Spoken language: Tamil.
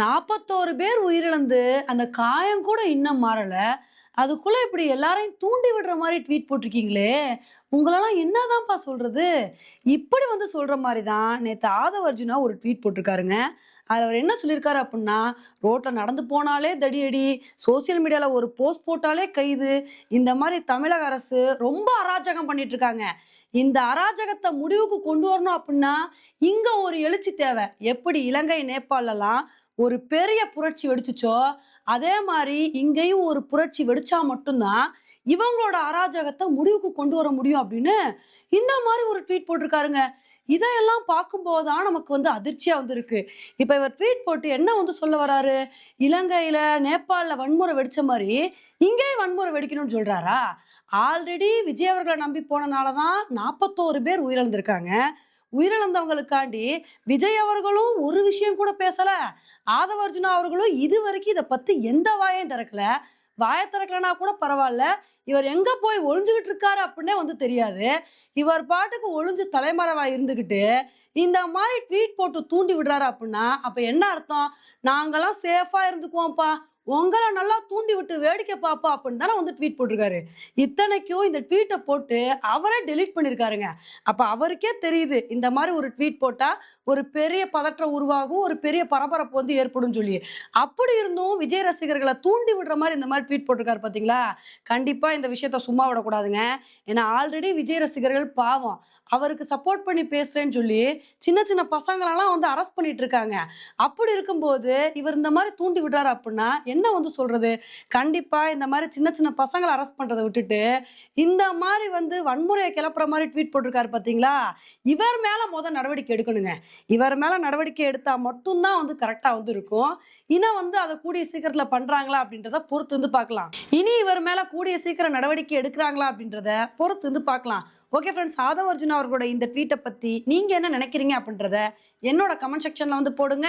நாற்பத்தோரு பேர் உயிரிழந்து அந்த காயம் கூட இன்னும் மாறல. அதுக்குள்ள இப்படி எல்லாரையும் தூண்டி விடுற மாதிரி ட்வீட் போட்டிருக்கீங்களே. உங்களெல்லாம் என்னதான்ப்பா சொல்றது? இப்படி வந்து சொல்ற மாதிரி தான் நேற்று ஆதவ அர்ஜுனா ஒரு ட்வீட் போட்டிருக்காருங்க. அதில் அவர் என்ன சொல்லியிருக்காரு அப்படின்னா ரோட்டில் நடந்து போனாலே தடியடி சோசியல் மீடியாவில் ஒரு போஸ்ட் போட்டாலே கைது. இந்த மாதிரி தமிழக அரசு ரொம்ப அராஜகம் பண்ணிட்டு இருக்காங்க இந்த அராஜகத்தை முடிவுக்கு கொண்டு வரணும் அப்படின்னா இங்கே ஒரு எழுச்சி தேவை. எப்படி இலங்கை நேபாளலாம் ஒரு பெரிய புரட்சி வெடிச்சுச்சோ அதே மாதிரி இங்கேயும் ஒரு புரட்சி வெடிச்சா மட்டும்தான் இவங்களோட அராஜகத்தை முடிவுக்கு கொண்டு வர முடியும் அப்படின்னு இந்த மாதிரி ஒரு ட்வீட் போட்டிருக்காருங்க. இதையெல்லாம் பார்க்கும்போது தான் நமக்கு வந்து அதிர்ச்சியா வந்திருக்கு. இப்ப இவர் ட்வீட் போட்டு என்ன வந்து சொல்ல வராரு? இலங்கையில நேபாளில் வன்முறை வெடிச்ச மாதிரி இங்கேயும் வன்முறை வெடிக்கணும்னு சொல்றாரா? ஆல்ரெடி விஜய் அவர்களை நம்பி போனனால தான் நாற்பத்தோரு பேர் உயிரிழந்திருக்காங்க. உயிரிழந்தவங்களுக்காண்டி விஜய் அவர்களும் ஒரு விஷயம் கூட பேசல. ஆதவ அர்ஜுனா அவர்களும் இது வரைக்கும் இதை பத்தி எந்த வாயையும் திறக்கல. வாயை திறக்கலனா கூட பரவாயில்ல இவர் எங்க போய் ஒளிஞ்சுக்கிட்டு இருக்காரு அப்படின்னே வந்து தெரியாது. இவர் பாட்டுக்கு ஒளிஞ்சு தலைமறைவா இருந்துகிட்டு இந்த மாதிரி ட்வீட் போட்டு தூண்டி விடுறாரு அப்படின்னா அப்ப என்ன அர்த்தம்? நாங்கெல்லாம் சேஃபா இருந்துக்குவோம்ப்பா. உங்களை நல்லா தூண்டி விட்டு வேடிக்கை பார்ப்போம் அப்படின்னு தானே வந்து ட்வீட் போட்டிருக்காரு. இத்தனைக்கும் இந்த ட்வீட்டை போட்டு அவரே டெலீட் பண்ணியிருக்காருங்க அப்போ அவருக்கே தெரியுது இந்த மாதிரி ஒரு ட்வீட் போட்டால் ஒரு பெரிய பதற்றம் உருவாகும் ஒரு பெரிய பரபரப்பு வந்து ஏற்படும் சொல்லி. அப்படி இருந்தும் விஜய் ரசிகர்களை தூண்டி விடுற மாதிரி இந்த மாதிரி ட்வீட் போட்டிருக்காரு பார்த்தீங்களா கண்டிப்பாக இந்த விஷயத்த சும்மா விடக்கூடாதுங்க. ஏன்னா ஆல்ரெடி விஜய் ரசிகர்கள் பாவம். அவருக்கு சப்போர்ட் பண்ணி பேசுறேன்னு சொல்லி சின்ன சின்ன பசங்களெல்லாம் வந்து அரெஸ்ட் பண்ணிட்டு இருக்காங்க. அப்படி இருக்கும்போது இவர் இந்த மாதிரி தூண்டி விடுறாரு அப்படின்னா என்ன வந்து சொல்றது? கண்டிப்பா இந்த மாதிரி சின்ன சின்ன பசங்களை அரெஸ்ட் பண்றதை விட்டுட்டு இந்த மாதிரி வந்து வன்முறையை கிளப்புற மாதிரி ட்வீட் போட்டிருக்காரு பாத்தீங்களா இவர் மேல முத நடவடிக்கை எடுக்கணுங்க. இவர் மேல நடவடிக்கை எடுத்தா மட்டும்தான் வந்து கரெக்டா வந்து இருக்கும். இன்னும் வந்து அதை கூடிய சீக்கிரத்துல பண்றாங்களா அப்படின்றத பொறுத்து வந்து பார்க்கலாம். இனி இவர் மேல கூடிய சீக்கிரம் நடவடிக்கை எடுக்கிறாங்களா அப்படின்றத பொறுத்து வந்து பார்க்கலாம். ஓகே ஃப்ரெண்ட்ஸ் ஆதவ அர்ஜுன் அவர்களோட இந்த ட்வீட்டை பத்தி நீங்க என்ன நினைக்கிறீங்க அப்படின்றத என்னோட கமெண்ட் செக்ஷன்ல வந்து போடுங்க.